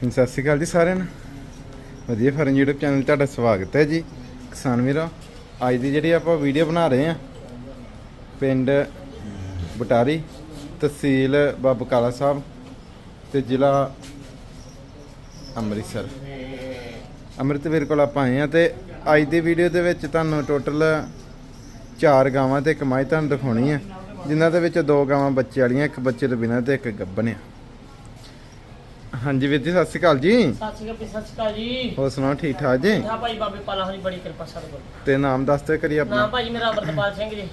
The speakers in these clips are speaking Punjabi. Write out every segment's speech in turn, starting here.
ਸਤਿ ਸ਼੍ਰੀ ਅਕਾਲ ਜੀ ਸਾਰਿਆਂ ਨੂੰ। ਵਧੀਆ ਫਰਨ YouTube ਚੈਨਲ 'ਤੇ ਤੁਹਾਡਾ ਸਵਾਗਤ ਹੈ ਜੀ। ਕਿਸਾਨ ਵੀਰੋ, ਅੱਜ ਦੀ ਜਿਹੜੀ ਆਪਾਂ ਵੀਡੀਓ ਬਣਾ ਰਹੇ ਹਾਂ, ਪਿੰਡ ਬਟਾਰੀ, ਤਹਿਸੀਲ ਬਾਬ ਕਾਲਾ ਸਾਹਿਬ ਤੇ ਜ਼ਿਲ੍ਹਾ ਅੰਮ੍ਰਿਤਸਰ। ਅੰਮ੍ਰਿਤਵੀਰ ਕੋਲ ਆਪਾਂ ਆਏ ਹਾਂ ਤੇ ਅੱਜ ਦੀ ਵੀਡੀਓ ਦੇ ਵਿੱਚ ਤੁਹਾਨੂੰ ਟੋਟਲ ਚਾਰ ਗਾਵਾਂ ਤੇ ਇੱਕ ਮੱਝ ਤੁਹਾਨੂੰ ਦਿਖਾਉਣੀ ਹੈ, ਜਿਨ੍ਹਾਂ ਦੇ ਵਿੱਚ ਦੋ ਗਾਵਾਂ ਬੱਚੇ ਵਾਲੀਆਂ, ਇੱਕ ਬੱਚੇ ਤੋਂ ਬਿਨਾਂ ਤੇ ਇੱਕ ਗੱਭਣ ਆ ਹਾਂਜੀ ਵੀਰ ਜੀ ਸਤਿ ਸ਼੍ਰੀ ਅਕਾਲ ਜੀ। ਸਤਿ ਸ਼੍ਰੀ ਅਕਾਲ ਸਤਿ ਸ਼੍ਰੀ ਅਕਾਲ ਜੀ। ਹੋਰ ਸੁਣਾਓ ਠੀਕ ਠਾਕ ਜੀ? ਹਾਂ ਭਾਈ ਬਾਬੇ ਪਾਲਾ ਹਰੀ ਬੜੀ ਕਿਰਪਾ ਸਾਡੇ ਕੋਲ। ਤੇ ਨਾਮ ਦੱਸਦੇ ਕਰੀ ਆਪਣਾ। ਨਾਮ ਭਾਜੀ ਮੇਰਾ ਅਮਰਤਪਾਲ ਸਿੰਘ ਜੀ।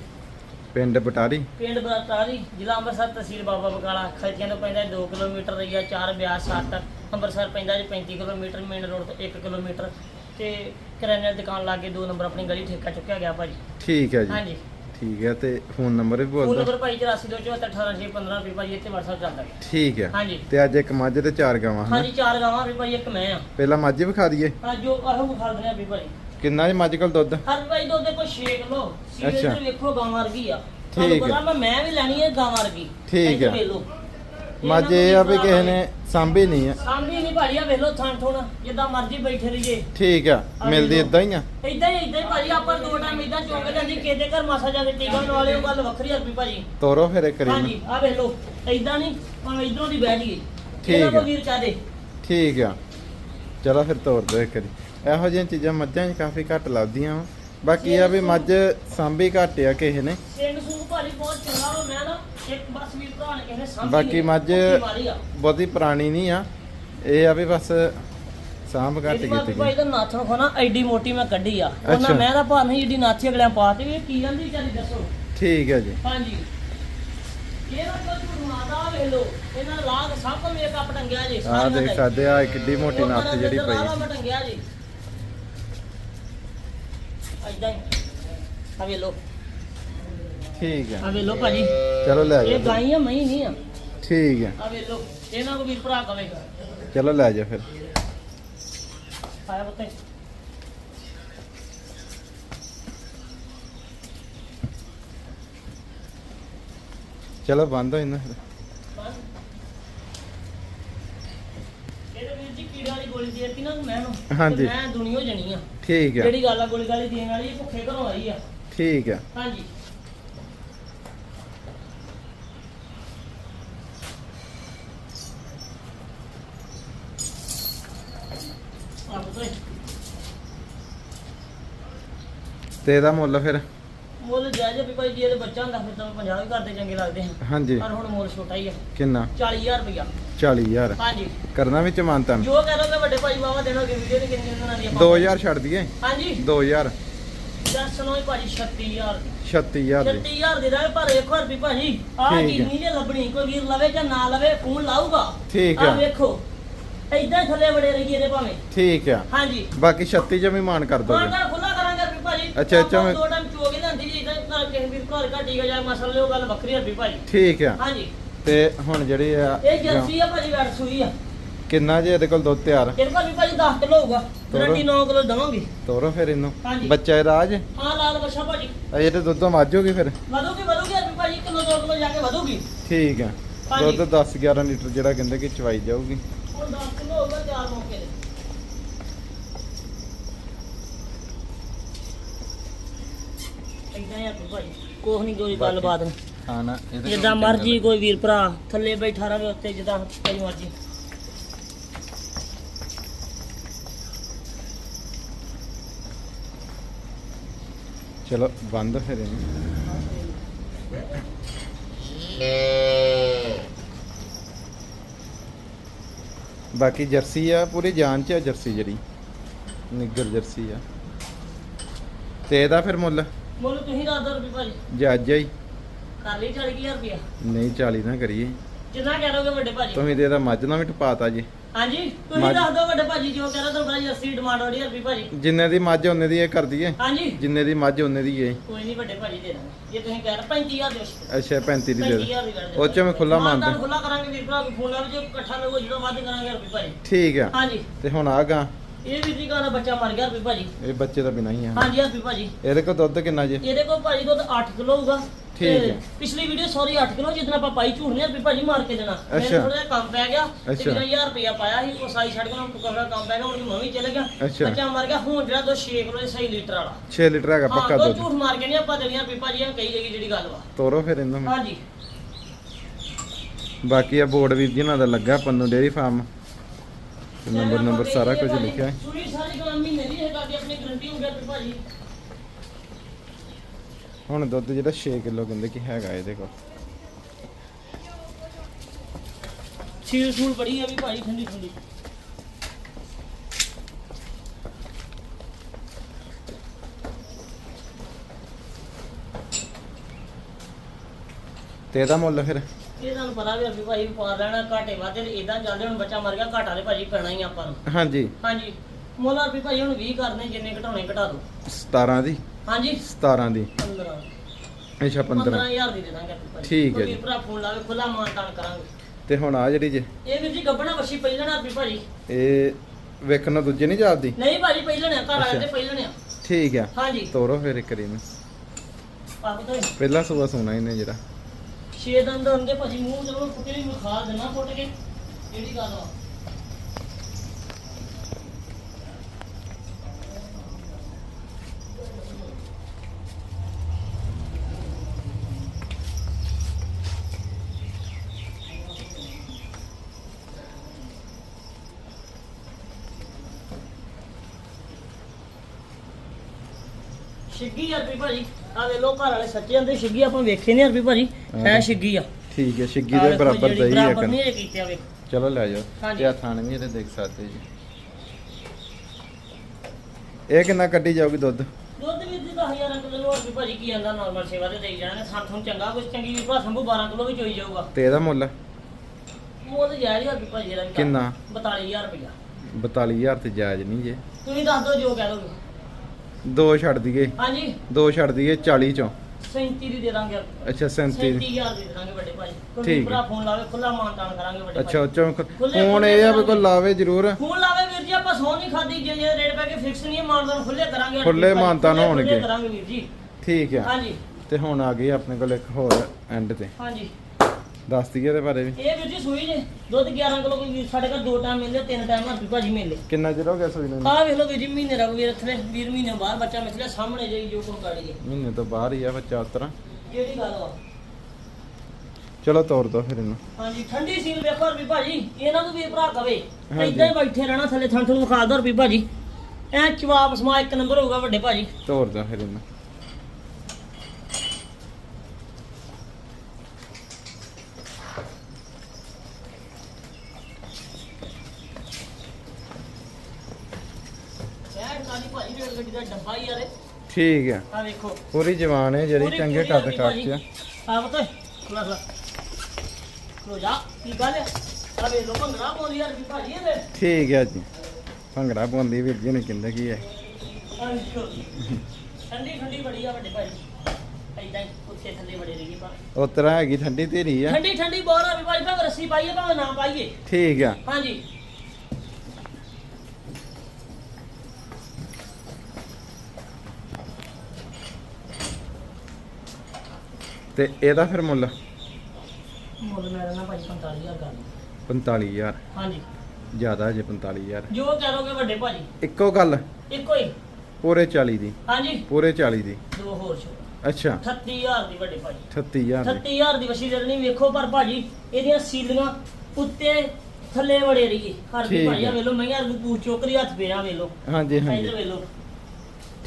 ਪਿੰਡ ਬਟਾਰੀ। ਪਿੰਡ ਬਰਾਤਾਰੀ ਜ਼ਿਲ੍ਹਾ ਅੰਮ੍ਰਿਤਸਰ ਤਹਿਸੀਲ ਬਾਬਾ ਬਕਾਲਾ। ਖਰਚਿਆਂ ਤੋਂ ਪੈਂਦਾ 2 ਕਿਲੋਮੀਟਰ ਰਈਆ 4 ਬਿਆਸ 7 ਅੰਮ੍ਰਿਤਸਰ ਪੈਂਦਾ ਜੀ 35 ਕਿਲੋਮੀਟਰ ਮੇਨ ਰੋਡ ਤੋਂ 1 ਕਿਲੋਮੀਟਰ। ਤੇ ਕਰਿਆਨੇ ਦੀ ਦੁਕਾਨ ਲਾਗੇ ਦੋ ਨੰਬਰ ਆਪਣੀ ਗਲੀ ਠੇਕਾ ਚੁੱਕਿਆ ਗਿਆ ਭਾਜੀ। ਠੀਕ ਹੈ ਜੀ। ਹਾਂਜੀ। ਠੀਕ ਹੈ ਤੇ ਫੋਨ ਨੰਬਰ ਵੀ ਫੋਨ ਬੋਲ ਦਿਓ। ਨੰਬਰ ਭਾਈ 8424181615 ਰੁਪਏ ਭਾਜੀ ਇੱਥੇ WhatsApp ਚੱਲਦਾ। ਹੈ ਠੀਕ ਹੈ। ਹਾਂਜੀ। ਤੇ ਅੱਜ ਇੱਕ ਮੱਝ ਤੇ ਚਾਰ ਗਾਵਾਂ ਹਨ? ਹਾਂਜੀ ਚਾਰ ਗਾਵਾਂ ਵੀ ਭਾਈ ਇੱਕ ਮੈਂ ਆ। ਪਹਿਲਾਂ ਮੱਝ ਵਿਖਾ ਦਈਏ। ਹਾਂ ਜੋ ਆਹੋ ਖਾ ਦਿੰਦੇ ਆ ਵੀ ਭਾਈ। ਕਿੰਨਾ ਜੀ ਮੱਝ ਕੋਲ ਦੁੱਧ? ਹਰ ਭਾਈ ਦੋ ਦੇ ਕੋਈ 6 ਕਿਲੋ। ਸੀਰੇ ਅੱਛਾ। ਤੇ ਵੇਖੋ ਗਾਂ ਵਰਗੀ ਆ। ਠੀਕ ਤੁਹਾਨੂੰ ਹੈ। ਪਤਾ ਮੈਂ ਮੈਂ ਵੀ ਲੈਣੀ ਹੈ ਗਾਂ ਵਰਗੀ। ਠੀਕ ਇੱਥੇ ਹੈ। ਵੇਖ ਲਓ। ਮੱਝ ਇਹ ਆ ਵੀ ਕਿਸੇ ਨੇ ਸਾਂਭੀ ਨਹੀਂ ਆ। ਸਾਂਭੀ ਨਹੀਂ ਭਾਜੀ ਆ ਵੇਖ ਲਓ ਥਾਂ ਥੋਣਾ ਜਿੱਦਾਂ ਮਰਜ਼ੀ ਬੈਠੇ ਰਹੀਏ। ਠੀਕ ਆ ਆ ਮਿਲਦੀ ਇਦਾਂ ਹੀ ਆ। ਇਦਾਂ ਹੀ ਇਦਾਂ ਹੀ ਭਾਜੀ ਆਪਾਂ ਦੋ ਟਾਈਮ ਇਦਾਂ ਚੌਂਕ ਜਾਂਦੀ ਕਿਸੇ ਦੇ ਘਰ ਮਾਸਾ ਜਾ ਕੇ ਟੀਕਾ ਲਵਾ ਲਿਓ ਗੱਲ ਵੱਖਰੀ ਆ ਵੀ ਭਾਜੀ। ਤੋਰੋ ਫਿਰ ਇੱਕ ਰੀ ਹਾਂਜੀ ਆ ਵੇਖ ਲਓ ਇਦਾਂ ਨਹੀਂ ਭਾਵੇਂ ਇਧਰੋਂ ਦੀ ਬਹਿ ਜੀਏ ਠੀਕ। ਕੋ ਵੀਰ ਚਾਹ ਦੇ ਠੀਕ ਆ। ਚਲੋ ਫਿਰ ਤੋਰ ਇੱਕ ਰੀ ਇਹੋ ਜਿਹੀਆਂ ਚੀਜ਼ਾਂ ਮੱਝਾਂ 'ਚ ਕਾਫੀ ਘੱਟ ਲੱਭਦੀਆਂ ਵਾ। ਬਾਕੀ ਆ ਵੀ ਮੱਝ ਸਾਂਭੀ ਘੱਟ ਆ ਕਿਸੇ ਨੇ। ਸਿੰਘ ਸੂਗ ਭਾਜੀ ਬਹੁਤ ਚੰਗਾ ਵਾ ਮੈਂ ਨਾ ਇੱਕ ਬਸ ਵੀਰ ਭਰਾ ਨੇ ਕਿਸੇ ਨੇ ਸਾਂਭੀ ਬਾਕੀ ਨਹੀਂ, ਮੱਝ ਭੁੱਖੀ ਮਾਰੀ ਆ। ਬਹੁਤੀ ਪੁਰਾਣੀ ਨਹੀਂ ਆ। ਇਹ ਆ ਵੀ ਬਸ ਸਾਂਭ ਘੱਟ ਇਹਦੀ ਭਾਬੀ ਕੀਤੀ ਭਾਈ ਗਈ। ਦਾ ਨਾਥਣ ਖੋਣਾ ਐਡੀ ਮੋਟੀ ਮੈਂ ਕੱਢੀ ਆ। ਉਹਨਾਂ ਅੱਛਾ। ਮੈਂ ਤਾਂ ਭਾ ਨਹੀਂ ਏਡੀ ਨਾਥੀ ਅਗਲਿਆਂ ਪਾਤੀ ਵੀ ਇਹ ਕੀ ਜਾਂਦੀ ਵਿਚਾਰੀ ਦੱਸੋ। ਠੀਕ ਹੈ ਜੀ। ਹਾਂਜੀ। ਇਹ ਨਾ ਕੋਈ ਝੁਰਮਾਦਾ ਵੇਖ ਲੋ ਇਹਨਾਂ ਦਾ ਲਾਗ ਸਭ ਮੇਕਅਪ ਟੰਗਿਆ ਜੀ ਆਹ ਦੇਖ ਸਕਦੇ ਆ ਕਿੱਡੀ ਮੋਟੀ ਨੱਥ ਜਿਹੜੀ ਪਈ ਪਈ ਟੰਗਿਆ ਜੀ। ਐਦਾਂ ਹੀ। ਆ ਵੇ ਲੋ ਠੀਕ ਆ ਹੈ। ਵੇ ਲੋ ਭਾਜੀ। ਚਲੋ ਲੈ ਇਹ ਜਾ ਗਾਈ ਆ ਮਈ ਨਹੀਂ ਆ। ਠੀਕ ਹੈ। ਆ ਵੇ ਲੋ ਇਹਨਾਂ ਕੋ ਵੀ ਭਰਾ ਕਵੇ ਚਲੋ ਲੈ ਜਾ ਫਿਰ। ਆਇਆ ਬਤੇ ਚਲੋ ਬੰਦ ਹੋ ਇਹਨਾਂ ਫਿਰ। ਇਹਦੇ ਵੀਰ ਜੀ ਕੀੜਾ ਵਾਲੀ ਗੋਲੀ ਦੇ ਦਿੱਤੀ ਨਾ ਮੈਂ ਨੂੰ ਹਾਂਜੀ। ਤੇ ਮੈਂ ਦੁਨੀਆ ਹੋ ਜਾਣੀ ਆ। ਠੀਕ ਹੈ। ਜਿਹੜੀ ਗੱਲ ਆ ਗੋਲੀ ਗਾਲੀ ਦੇਣ ਵਾਲੀ ਇਹ ਭੁੱਖੇ ਘਰੋਂ ਆਈ ਆ। ਠੀਕ ਹੈ। ਹਾਂਜੀ ਆਹ ਬਤੋਏ ਤੇ ਇਹਦਾ ਮੁੱਲ ਫਿਰ? ਮੁੱਲ ਜਾਇਜ਼ ਆ ਵੀ ਭਾਈ ਜੀ ਇਹਦੇ ਬੱਚਾ ਹੁੰਦਾ ਫਿਰ ਤਾਂ 50 ਵੀ ਕਰਦੇ ਚੰਗੇ ਲੱਗਦੇ ਹਨ ਹਾਂਜੀ। ਪਰ ਹੁਣ ਮੁੱਲ ਛੋਟਾ ਹੀ ਆ। ਕਿੰਨਾ? 40000 ਰੁਪਇਆ 40000 ਹਾਂਜੀ। ਕਰਨਾ ਵਿੱਚ ਮਾਨਤਨ? ਜੋ ਕਹਿ ਰਹੇ ਵੱਡੇ ਭਾਈ ਬਾਵਾ ਦੇਣੋਗੇ ਵੀਡੀਓ ਤੇ ਕਿੰਨੇ ਦਿਨਾਂ ਦੀ ਆਪਾਂ 2000 ਛੱਡ ਦਈਏ? ਹਾਂਜੀ। 2000 ਜਸ ਸੁਣੋ ਜੀ ਭਾਜੀ 36000 ਦੀ 36000 ਦੀ। 36000 ਦੇ ਦਾਂਗੇ ਪਰ 1 ਰੁਪਏ ਭਾਜੀ ਹੈ। ਨਹੀਂ ਜੇ ਲੱਭਣੀ ਕੋਈ ਵੀਰ ਲਵੇ ਜਾਂ ਨਾ ਲਵੇ ਫੋਨ ਲਾਊਗਾ। ਠੀਕ ਆਹ ਹੈ। ਵੇਖੋ ਹੀ ਥੱਲੇ ਬੜੇ ਰਹੀਏ ਇਹਦੇ ਭਾਵੇਂ। ਠੀਕ ਆ ਹਾਂਜੀ। ਬਾਕੀ 36 ਚ ਵੀ ਮਾਨ ਕਰ ਦੋਗੇ। ਕਰਾਂਗੇ ਰੁਪਏ ਭਾਜੀ ਅੱਛਾ, ਅੱਛਾ, ਮੈਂ- ਦੋ ਟਾਈਮ ਚੋ ਕੇ ਲਿਆਂਦੀ ਜੀ ਨਾਲ ਕਿਸੇ ਵੀਰ ਘਰ ਘਾਟੀ ਗਿਆ ਜਾਂ ਮਸਲੇ ਉਹ ਗੱਲ ਵੱਖਰੀ ਆ ਰੁਪਏ ਭਾਜੀ ਠੀਕ ਆ। ਹਾਂਜੀ। ਤੇ ਹੁਣ ਜਿਹੜੀ ਆ ਇਹ ਜਰਸੀ ਆ ਭਾਜੀ ਵੈਟ ਸੂਈ ਆ। ਕਿੰਨਾ ਜੇ ਇਹਦੇ ਕੋਲ ਦੁੱਧ ਤਿਆਰ? ਇਹਦੇ ਭਾਜੀ ਭਾਜੀ 10 ਕਿਲੋ ਹੋਊਗਾ। ਗਰੰਟੀ 9 ਕਿਲੋ ਦਵਾਂਗੇ। ਤੋਰੋ ਫਿਰ ਇਹਨੂੰ। ਬੱਚਾ ਇਹਦਾ ਅੱਜ ਹਾਂ ਲਾਲ ਬੱਛਾ ਭਾਜੀ। ਅਜੇ ਤੇ ਦੁੱਧੋਂ ਹੋਗੀ ਫਿਰ? ਵਧੂਗੀ ਵਧੂਗੀ ਰੁਪਏ ਭਾਜੀ ਕਿਲੋ 2 ਕਿਲੋ ਜਾ ਕੇ ਵਧੂਗੀ। ਠੀਕ ਆ। ਦੁੱਧ 10 11 ਲੀਟਰ ਜਿਹੜਾ ਕਹਿੰਦੇ ਕਿ ਚਵਾਈ ਜਾਊਗੀ। ਹੁਣ 10 ਕਿਲੋ ਹੋਊਗਾ ਤਿਆਰ ਮੌਕੇ ਦੇ ਏਦਾਂ ਹੀ ਆ ਰੁਪਏ ਭਾਜੀ ਕੋਹ ਨਹੀਂ ਕੋਈ ਗੱਲਬਾਤ ਨਹੀਂ ਹਾਂ ਨਾ ਇਹਦੇ ਜਿੱਦਾਂ ਮਰਜ਼ੀ ਕੋਈ ਵੀਰ ਭਰਾ ਥੱਲੇ ਬੈਠਾ ਰਵੇ ਉੱਤੇ ਜਿੱਦਾਂ ਤੇਰੀ ਮਰਜ਼ੀ। ਚਲੋ ਬੰਦ ਫਿਰ ਇਹਨੂੰ। ਬਾਕੀ ਜਰਸੀ ਆ ਪੂਰੀ ਜਾਨ ਚ ਆ ਜਰਸੀ ਜਿਹੜੀ। ਨਿੱਗਰ ਜਰਸੀ ਆ। ਤੇ ਇਹਦਾ ਫਿਰ ਮੁੱਲ? ਮੁੱਲ ਤੁਸੀਂ ਦੱਸ ਦਿਓ ਰੁਪਏ ਭਾਜੀ। ਜੱਜ ਹੀ ਕਰ ਲਈ 40000 ਰੁਪਇਆ। ਨਹੀਂ 40 ਨਾ ਕਰੀਏ। ਜਿੰਨਾ ਕਹਿ ਦੋਗੇ ਵੱਡੇ ਭਾਜੀ। ਤੁਸੀਂ ਤੇ ਇਹਦਾ ਮੱਝ ਨਾਲ ਵੀ ਟਪਾਤਾ ਜੀ। ਹਾਂਜੀ ਤੁਸੀਂ ਮੱਝ- ਦੱਸ ਦਿਓ ਵੱਡੇ ਭਾਜੀ ਜੋ ਕਹਿ ਰਹੇ ਤੁਹਾਨੂੰ ਪਤਾ ਜਰਸੀ ਡਿਮਾਂਡ ਹੋ ਰਹੀ ਹੈ ਰੁਪਏ ਭਾਜੀ। ਜਿੰਨੇ ਦੀ ਮੱਝ ਉਹਨੇ ਦੀ ਇਹ ਕਰ ਦਈਏ। ਹਾਂਜੀ। ਜਿੰਨੇ ਦੀ ਮੱਝ ਉਹਨੇ ਦੀ ਇਹ। ਕੋਈ ਨਹੀਂ ਵੱਡੇ ਭਾਜੀ ਦੇ ਦਾਂਗੇ। ਜੇ ਤੁਸੀਂ ਕਹਿ ਰਹੇ 35000 ਦਿਓ ਅੱਛਾ 35 ਦੀ ਦੇ ਦੇ 35000 ਦੀ ਕਰ ਦਿਓ ਉਹ ਚ ਮੈਂ ਖੁੱਲਾ ਮਾਨਦਾਨ ਮੰਨਦਾ। ਖੁੱਲਾ ਕਰਾਂਗੇ ਵੀਰ ਭਰਾ ਕੋਈ ਫੋਨ ਲਾਵੇ ਜੇ ਇਕੱਠਾ ਲਵੋ ਜਿਹੜਾ ਵੱਧ ਕਰਾਂਗੇ ਰੁਪਏ ਭਾਜੀ। ਠੀਕ ਆ। ਹਾਂਜੀ। ਤੇ ਹੁਣ ਆ ਗਾ। ਇਹ ਵੀ ਜੀ ਗਾਣਾ ਬੱਚਾ ਮਰ ਗਿਆ ਰੁਪਏ ਭਾਜੀ। ਇਹ ਬੱਚੇ ਦਾ ਬਿਨਾ ਹੀ ਆ। ਹਾਂਜੀ ਰੁਪਏ ਭਾਜੀ। ਇਹਦੇ ਕੋਲ ਦੁੱਧ ਕਿੰਨਾ ਜੇ? ਇਹਦੇ ਕੋਲ ਭਾਜੀ ਦੁੱਧ 8 ਕਿਲੋ ਹੋਊਗਾ। ਠੀਕ ਤੇ ਹੈ। ਪਿਛਲੀ ਵੀਡੀਓ ਸੌਰੀ 8 ਕਿਲੋ ਜਿੱਦਣ ਆਪਾਂ ਪਾਈ ਝੂਠ ਨਹੀਂ ਵੀ ਭਾਜੀ ਮਾਰ ਕੇ ਦੇਣਾ। ਅੱਛਾ। ਥੋੜਾ ਜਿਹਾ ਕੰਮ ਪੈ ਗਿਆ ਤੇ ਅੱਛਾ। ਮੇਰਾ 1000 ਰੁਪਇਆ ਪਾਇਆ ਸੀ ਉਹ ਸਾਈ ਛੱਡ ਕੇ ਨੂੰ ਕਮਰਾ ਕੰਮ ਪੈ ਗਿਆ ਹੁਣ ਮੈਂ ਵੀ ਚਲੇ ਗਿਆ। ਅੱਛਾ। ਬੱਚਾ ਮਰ ਗਿਆ ਹੁਣ ਜਿਹੜਾ ਦੋ 6 ਕਿਲੋ ਦੇ ਸਹੀ ਲੀਟਰ ਵਾਲਾ। 6 ਲੀਟਰ ਹੈਗਾ ਹਾਂ ਪੱਕਾ ਦੁੱਧ ਝੂਠ ਮਾਰ ਕੇ ਨਹੀਂ ਆਪਾਂ ਦੇਣੀਆਂ ਵੀ ਭਾਜੀ ਇਹ ਕਹੀ ਜਾਏਗੀ ਜਿਹੜੀ ਗੱਲ ਵਾ। ਤੋਰੋ ਫਿਰ ਇਹਨਾਂ। ਨੂੰ ਹਾਂਜੀ। ਬਾਕੀ ਆ ਬੋਰਡ ਵੀਰ ਜੀ ਨਾਲ ਦਾ ਲੱਗਾ ਪੰਨੂ ਡੇਰੀ ਫਾਰਮ। ਤੇ ਨੰਬਰ ਨੰਬਰ ਸਾਰਾ ਕੁਝ ਲਿਖਿਆ ਹੈ। ਸੂਰੀ ਸਾਰੀ ਗੱਲ ਮਹੀਨੇ ਦੀ ਹੈ ਕਾਦੀ ਆਪਣੀ ਗਰੰਟੀ ਹੋ ਗਿਆ ਵੀ ਭਾਜੀ। ਹੁਣ ਦੁੱਧ ਜਿਹੜਾ 6 ਕਿਲੋ ਕਹਿੰਦੇ ਕਿ ਹੈਗਾ ਇਹਦੇ ਕੋਲ। ਸੀਲ ਸੂਲ ਬੜੀ ਆ ਵੀ ਭਾਜੀ ਠੰਡੀ ਠੰਡੀ। ਤੇ ਇਹਦਾ ਮੁੱਲ ਫਿਰ? ਇਹ ਤੁਹਾਨੂੰ ਪਤਾ ਵੀ ਅੱਗੇ ਭਾਈ ਪਾ ਲੈਣਾ ਘਾਟੇ ਵਾਧੇ ਇਦਾਂ ਚੱਲਦੇ ਹੁਣ ਬੱਚਾ ਮਰ ਗਿਆ ਘਾਟਾ ਦੇ ਭਾਜੀ ਪੈਣਾ ਹੀ ਆਪਾਂ ਨੂੰ। ਹਾਂਜੀ। ਹਾਂਜੀ। ਮੁੱਲ ਵੀ ਭਾਈ ਹੁਣ 20 ਕਰਨੇ ਜਿੰਨੇ ਘਟਾਉਣੇ ਘਟਾ ਦਿਓ। 17 ਦੀ? ਹਾਂਜੀ। 17 ਦੀ। 15 ਅੱਛਾ 15 15000 ਦੀ ਦੇ ਦਾਂਗੇ ਆਪਾਂ ਭਾਜੀ ਠੀਕ ਹੈ ਜੀ। ਭਰਾ ਫੋਨ ਲਾਵੇ ਖੁੱਲਾ ਮਾਨਤਾਨ ਕਰਾਂਗੇ। ਤੇ ਹੁਣ ਆ ਜਿਹੜੀ ਜੇ? ਇਹ ਵੀਰ ਜੀ ਗੱਬਣਾ ਵਸ਼ੀ ਪਹਿਲਣਾ ਵੀ ਭਾਜੀ। ਇਹ ਵੇਖਣ ਦੂਜੇ ਨਹੀਂ ਜਾਪਦੀ? ਨਹੀਂ ਭਾਜੀ ਪਹਿਲਣੇ ਘਰ ਆਏ। ਤੇ ਪਹਿਲਣੇ ਠੀਕ ਆ। ਹਾਂਜੀ। ਤੋਰੋ ਫਿਰ ਇੱਕ ਰੀ ਤਾਂ ਪਹਿਲਾ ਸੂਆ ਸੋਨਾ ਇਹਨੇ ਜਿਹੜਾ। ਛੇ ਦੰਦ ਹੁੰਦੇ ਭਾਜੀ ਮੂੰਹ ਜਦੋਂ ਫੁੱਟੇ ਨਹੀਂ ਖਾ ਦੇਣਾ, ਕੁੱਟ ਕੇ। ਕਿਹੜੀ ਗੱਲ ਆ? ਛਿੱਗੀ ਆ ਵੀ ਭਾਜੀ। ਆ ਵੇ ਲੋ ਘਰ ਵਾਲੇ ਸੱਚੇ ਹੁੰਦੇ ਛਿੱਗੀ ਆਪਾਂ ਵੇਖੇ ਨਹੀਂ ਅਰਬੀ ਭਾਜੀ ਹੈ। ਹਾਂ। ਛਿੱਗੀ ਆ। ਠੀਕ ਹੈ ਛਿੱਗੀ ਆਹ ਦੇ ਵੇਖੋ ਬਰਾਬਰ ਜਿਹੜੀ ਦਹੀਂ ਬਰਾਬਰ ਹੈ ਨਹੀਂ ਇਹ ਕੀਤੇ ਆ ਵੇਖ। ਚਲੋ ਲੈ ਜਾਓ ਹਾਂਜੀ। ਤੇ ਆ ਥਾਣ ਵੀ ਇਹਦੇ ਦੇਖ ਸਕਦੇ ਜੀ। ਇਹ ਕਿੰਨਾ ਕੱਢੀ ਜਾਊਗੀ ਦੁੱਧ? ਦੁੱਧ ਵੀ ਦੀ 10000 ਕਿਲੋ ਹੋਰ ਵੀ ਭਾਜੀ ਕੀ ਆਂਦਾ ਨਾਰਮਲ ਸੇਵਾ ਤੇ ਦੇਈ ਜਾਣਾ ਸਾਥ ਨੂੰ ਚੰਗਾ ਕੁਝ ਚੰਗੀ ਵੀ ਭਾ ਸੰਭੂ 12 ਕਿਲੋ ਵੀ ਚੋਈ ਜਾਊਗਾ। ਤੇ ਇਹਦਾ ਮੁੱਲ? ਉਹ ਤੇ ਜਾਇਜ਼ ਆ ਵੀ ਭਾਜੀ ਇਹਦਾ ਵੀ ਕਰ। ਕਿੰਨਾ? 42000 ਰੁਪਇਆ 42000 ਤੇ ਜਾਇਜ਼ ਨਹੀਂ ਜੇ। ਤੁਸੀਂ ਦੱਸ ਦਿਓ ਜੋ ਕਹਿ ਦੋਗੇ। ਦੋ ਛੱਡ ਦਈਏ। ਹਾਂਜੀ। ਦੋ ਛੱਡ ਦਈਏ 40 ਚੋਂ। 37 ਦੀ ਦੇ ਦਾਂਗੇ ਅੱਛਾ 37 37000 ਦੀ ਦੇ ਦਾਂਗੇ ਵੱਡੇ ਭਾਜੀ ਕੋਈ ਭਰਾ ਫੋਨ ਲਾਵੇ ਖੁੱਲਾ ਮਾਨਤਾਨ ਕਰਾਂਗੇ ਵੱਡੇ ਅੱਛਾ ਉੱਚੋਂ ਹੁਣ ਇਹ ਆ ਵੀ ਕੋਈ ਲਾਵੇ ਜ਼ਰੂਰ। ਫੋਨ ਲਾਵੇ ਵੀਰ ਜੀ ਆਪਾਂ ਸੌ ਨਹੀਂ ਖਾਦੀ ਜੇ ਜੇ ਰੇਟ ਪੈ ਕੇ ਫਿਕਸ ਨਹੀਂ ਮਾਨਤਾਨ ਖੁੱਲੇ ਕਰਾਂਗੇ। ਖੁੱਲੇ ਮਾਨਤਾਨ ਹੋਣਗੇ। ਕਰਾਂਗੇ ਵੀਰ ਜੀ। ਠੀਕ ਆ ਹਾਂਜੀ। ਤੇ ਹੁਣ ਆ ਗਈ ਆਪਣੇ ਕੋਲ ਇੱਕ ਹੋਰ ਐਂਡ ਤੇ। ਹਾਂਜੀ। ਦੱਸ ਦਈਏ ਇਹਦੇ ਬਾਰੇ ਵੀ। ਇਹ ਵੀਰ ਜੀ ਸੂਈ ਜੇ ਦੁੱਧ 11 ਕਿਲੋ ਕੋਈ ਵੀਰ ਸਾਡੇ ਘਰ ਦੋ ਟਾਈਮ ਮਿਲਦੇ ਤਿੰਨ ਟਾਈਮ ਹੱਥੀ ਭਾਜੀ ਮਿਲਦੇ ਕਿੰਨਾ ਚਿਰ ਹੋ ਗਿਆ ਸੂਈ ਨੂੰ? ਆਹ ਵੇਖ ਲਓ ਵੀਰ ਜੀ ਮਹੀਨੇ ਦਾ ਵੀਰ ਥਲੇ ਵੀਰ ਮਹੀਨੇ ਬਾਹਰ ਬੱਚਾ ਮਿਸਲੇ ਸਾਹਮਣੇ ਜਾਈ ਜੋ ਕੋ ਗਾੜੀ ਮਹੀਨੇ ਤੋਂ ਬਾਹਰ ਹੀ ਆ ਬੱਚਾ ਉਤਰਾ ਕਿਹੜੀ ਗੱਲ ਆ? ਚਲੋ ਤੋਰ ਦੋ ਫਿਰ ਇਹਨੂੰ। ਹਾਂਜੀ ਠੰਡੀ ਸੀਲ ਵੇਖੋ ਵੀ ਭਾਜੀ। ਇਹਨਾਂ ਨੂੰ ਵੀ ਭਰਾ ਕਵੇ। ਇਦਾਂ ਹੀ ਬੈਠੇ ਰਹਿਣਾ ਥੱਲੇ ਥਣ ਥਣ ਖਾ ਦੋ ਵੀ ਭਾਜੀ। ਐ ਚਵਾਪ ਸਮਾ ਇੱਕ ਨੰਬਰ ਹੋਊਗਾ ਵੱਡੇ ਭਾਜੀ। ਤੋਰ ਦੋ ਫਿਰ ਇਹਨੂੰ। ਐ ਕਾਲੀ ਭਾਜੀ ਰੇਲ ਗੱਡੀ ਦਾ ਡੱਬਾ ਹੀ ਯਾਰ ਠੀਕ ਆ। ਆ ਵੇਖੋ। ਪੂਰੀ ਜਵਾਨ ਹੈ ਜਿਹੜੀ ਪੂਰੀ- ਚੰਗੇ ਪੂਰੀ ਕੱਦ ਭਾਜੀ। ਚ ਆ। ਆ ਬਤਾ ਖੁਲਾ ਖੁਲਾ। ਖਲੋ ਜਾ ਕੀ ਗੱਲ ਹੈ ਆ ਵੇ ਲੋ ਭੰਗੜਾ ਪਾਉਂਦੀ ਯਾਰ ਵੀ ਭਾਜੀ ਇਹਦੇ। ਠੀਕ ਹੈ ਜੀ। ਭੰਗੜਾ ਪਾਉਂਦੀ ਵੀਰ ਜੀ ਨੇ ਕਹਿੰਦਾ ਕੀ ਹੈ ਆ ਵੇਖੋ। ਠੰਡੀ ਠੰਡੀ ਬੜੀ ਆ ਵੱਡੇ ਭਾਜੀ। ਐਦਾਂ ਹੀ ਉੱਥੇ ਥੱਲੇ ਬੜੇ ਰਹੀ ਪਰ ਉਤਰਾ ਹੈਗੀ ਠੰਡੀ ਧੀਰੀ ਆ। ਠੰਡੀ ਠੰਡੀ ਆ ਵੀ ਭਾਈ ਭਾਵੇਂ ਰੱਸੀ ਪਾਈਏ ਭਾਵੇਂ ਨਾ ਪਾਈਏ। ਠੀਕ ਆ। ਹਾਂਜੀ। ਤੇ ਇਹਦਾ ਫਿਰ ਮੁੱਲ? ਮੁੱਲ ਮੇਰਾ ਨਾ ਭਾਈ 45000 ਕਰ ਦਿਓ। 45000 ਹਾਂਜੀ। ਜ਼ਿਆਦਾ ਜੇ 45000 ਜੋ ਕਰੋਗੇ ਵੱਡੇ ਭਾਜੀ। ਇੱਕੋ ਗੱਲ? ਇੱਕੋ ਹੀ। ਪੂਰੇ 40 ਦੀ। ਹਾਂਜੀ। ਪੂਰੇ 40 ਦੀ। ਦੋ ਹੋਰ ਛੋ। ਅੱਛਾ। 38000 ਦੀ ਵੱਡੇ ਭਾਜੀ। 38000 ਦੀ। 38000 ਦੀ ਵਸੀ ਦੇਣੀ ਵੇਖੋ ਪਰ ਭਾਜੀ ਇਹਦੀਆਂ ਸੀਲੀਆਂ ਉੱਤੇ ਥੱਲੇ ਵੜੇ ਰਹੀਏ। ਹਰ ਵੀ ਠੀਕ ਭਾਈ ਆ ਹੈ। ਵੇਲੋ ਮੈਂ ਯਾਰ ਪੂਛ ਚੋਕਰੀ ਹੱਥ ਪੇਰਾ ਵੇਲੋ। ਹਾਂਜੀ ਇੱਧਰ ਹਾਂਜੀ ਵੇਲੋ।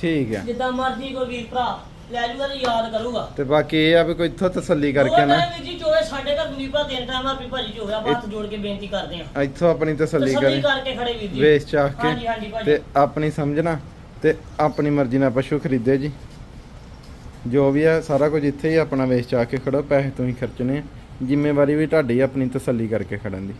ਠੀਕ ਆ ਜਿੱਦਾਂ ਮਰਜ਼ੀ ਕੋਈ ਵੀਰ ਭਰਾ। ਲੈ ਜੂਗਾ ਤੇ ਯਾਦ ਕਰੂਗਾ। ਤੇ ਬਾਕੀ ਇਹ ਆ ਵੀ ਕੋਈ ਇੱਥੋਂ ਤਸੱਲੀ ਕਰਕੇ ਨਾ। ਜੀ ਚੋਏ ਸਾਡੇ ਘਰ ਵੀਰ ਭਰਾ ਤਿੰਨ ਟਾਈਮ ਵੀ ਭਾਜੀ ਆਪਾਂ ਹੱਥ ਜੋੜ ਕੇ ਬੇਨਤੀ ਕਰਦੇ ਆ ਇੱਥੋਂ ਆਪਣੀ ਤਸੱਲੀ ਤਸੱਲੀ ਕਰੇ। ਕਰਕੇ ਖੜੇ ਵੀਰ ਜੀ। ਵੇਚ ਚਾਹ ਕੇ ਹਾਂਜੀ ਹਾਂਜੀ ਭਾਜੀ। ਤੇ ਆਪਣੀ ਸਮਝਣਾ ਤੇ ਆਪਣੀ ਮਰਜ਼ੀ ਨਾਲ ਪਸ਼ੂ ਖਰੀਦੇ ਜੀ। ਜੋ ਵੀ ਆ ਸਾਰਾ ਕੁਝ ਇੱਥੇ ਹੀ ਆਪਣਾ ਵੇਚ ਚਾ ਕੇ ਖੜੋ ਪੈਸੇ ਤੁਸੀਂ ਖਰਚਣੇ ਆ। ਜ਼ਿੰਮੇਵਾਰੀ ਵੀ ਤੁਹਾਡੀ ਆ ਆਪਣੀ ਤਸੱਲੀ ਕਰਕੇ ਖੜਨ ਦੀ।